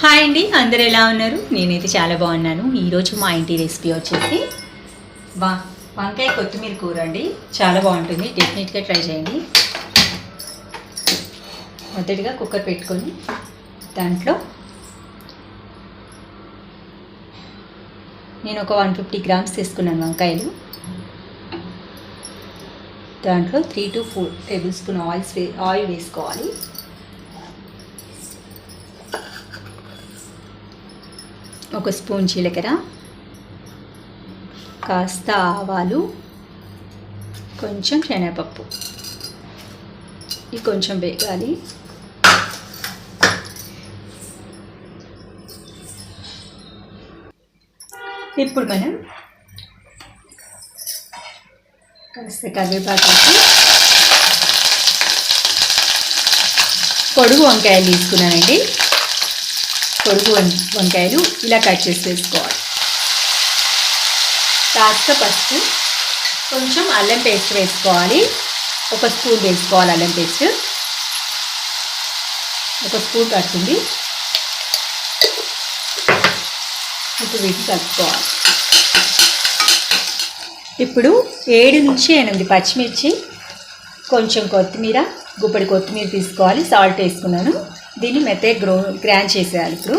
Hi అండి అందరు ఎలా ఉన్నారు? నేనైతే చాలా బాగున్నాను. ఈరోజు మా ఇంటి రెసిపీ వచ్చేసి వా వంకాయ కొత్తిమీర కూర అండి. చాలా బాగుంటుంది. డెఫినెట్గా ట్రై చేయండి. మొదటిగా కుక్కర్ పెట్టుకొని దాంట్లో నేను ఒక వన్ ఫిఫ్టీ గ్రామ్స్ తీసుకున్నాను వంకాయలు. దాంట్లో three to four table spoon oils oil వేసుకోవాలి. ఒక స్పూన్ జీలకర్ర కాస్త ఆవాలు కొంచెం శనగపప్పు. ఇవి కొంచెం వేగాలి. ఇప్పుడు మనం కాస్త కరివేపాకు పొడుగు వంకాయలు తీసుకున్నానండి. పొరుగు వం- వంకాయలు ఇలా కట్ చేసి వేసుకోవాలి కాస్త పసుపు కొంచెం అల్లం పేస్ట్ వేసుకోవాలి. ఒక స్పూన్ వేసుకోవాలి అల్లం పేస్ట్. ఒక స్పూన్ పడుతుంది ఇప్పుడు వీటిని కలుపుకోవాలి. ఇప్పుడు ఏడు నుంచి ఎనిమిది పచ్చిమిర్చి కొంచెం కొత్తిమీర గుప్పడి కొత్తిమీర తీసుకోవాలి. సాల్ట్ వేసుకున్నాను. దీన్ని మెత్తగా గ్రో గ్రాండ్ చేసేయాలి ఇప్పుడు.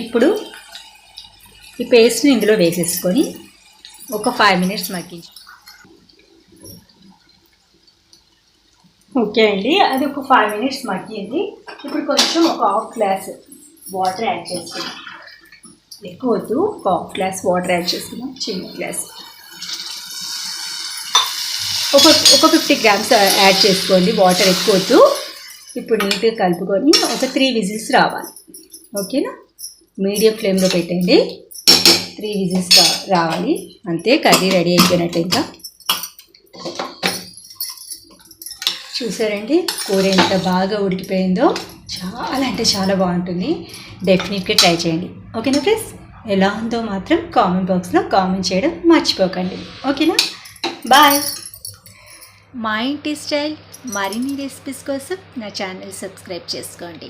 ఇప్పుడు ఈ పేస్ట్ని ఇందులో వేసేసుకొని ఒక ఫైవ్ మినిట్స్ మగ్గించు. ఓకే అండి అది ఒక ఫైవ్ మినిట్స్ మగ్గింది. ఇప్పుడు కొంచెం ఒక హాఫ్ గ్లాస్ వాటర్ యాడ్ చేసుకున్నాం ఎక్కువ వద్దు ఒక హాఫ్ గ్లాస్ వాటర్ యాడ్ చేసుకున్నాం చిన్న గ్లాస్ ఒక ఒక ఫిఫ్టీ గ్రామ్స్ యాడ్ చేసుకోండి. వాటర్ ఎక్కువ వద్దు. ఇప్పుడు నీట్గా కలుపుకొని ఒక త్రీ విజిల్స్ రావాలి. ఓకేనా మీడియం ఫ్లేమ్లో పెట్టండి. త్రీ విజిల్స్ రావాలి. అంతే కర్రీ రెడీ అయిపోయినట్టు ఇంకా. చూసారండి? కూర ఎంత బాగా ఉడికిపోయిందో. చాలా అంటే చాలా బాగుంటుంది. డెఫినెట్గా ట్రై చేయండి. ఓకేనా ఫ్రెండ్స్ ఎలా ఉందో మాత్రం కామెంట్ బాక్స్లో కామెంట్ చేయడం మర్చిపోకండి. ఓకేనా బాయ్ మా ఇంటి స్టైల్ మరిన్ని రెసిపీస్ కోసం నా ఛానల్ సబ్స్క్రైబ్ చేసుకోండి.